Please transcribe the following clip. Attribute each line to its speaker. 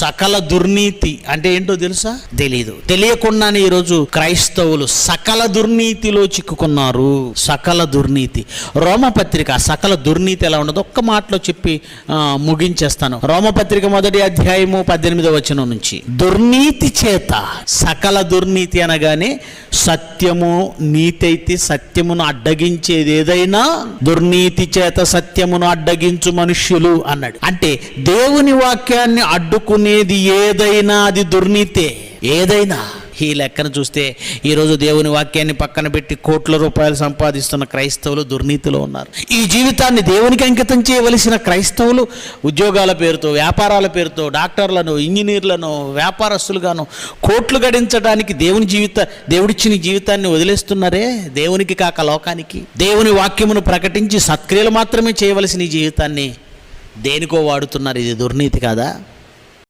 Speaker 1: సకల దుర్నీతి అంటే ఏంటో తెలుసా? తెలీదు. తెలియకుండానే ఈరోజు క్రైస్తవులు సకల దుర్నీతిలో చిక్కుకున్నారు. సకల దుర్నీతి. రోమపత్రిక సకల దుర్నీతి ఎలా ఉండదు? ఒక్క మాటలో చెప్పి ముగించేస్తాను. రోమపత్రిక మొదటి అధ్యాయము పద్దెనిమిదవ వచనం నుంచి. దుర్నీతి చేత సకల దుర్నీతి అనగానే సత్యము నీతి అయితే సత్యమును అడ్డగించేది ఏదైనా దుర్నీతి చేత సత్యమును అడ్డగించు మనుష్యులు అన్నాడు. అంటే దేవుని వాక్యాన్ని అడ్డుకునేది ఏదైనా అది దుర్నీతే. ఏదైనా. ఈ లెక్కను చూస్తే ఈరోజు దేవుని వాక్యాన్ని పక్కన పెట్టి కోట్ల రూపాయలు సంపాదిస్తున్న క్రైస్తవులు దుర్నీతిలో ఉన్నారు. ఈ జీవితాన్ని దేవునికి అంకితం చేయవలసిన క్రైస్తవులు ఉద్యోగాల పేరుతో వ్యాపారాల పేరుతో డాక్టర్లను ఇంజనీర్లను వ్యాపారస్తులుగాను కోట్లు గడించడానికి దేవుని జీవిత దేవుడిచ్చిన జీవితాన్ని వదిలేస్తున్నారే దేవునికి కాక లోకానికి. దేవుని వాక్యమును ప్రకటించి సత్క్రియలు మాత్రమే చేయవలసిన ఈ జీవితాన్ని దేనికో వాడుతున్నారు. ఇది దుర్నీతి కాదా?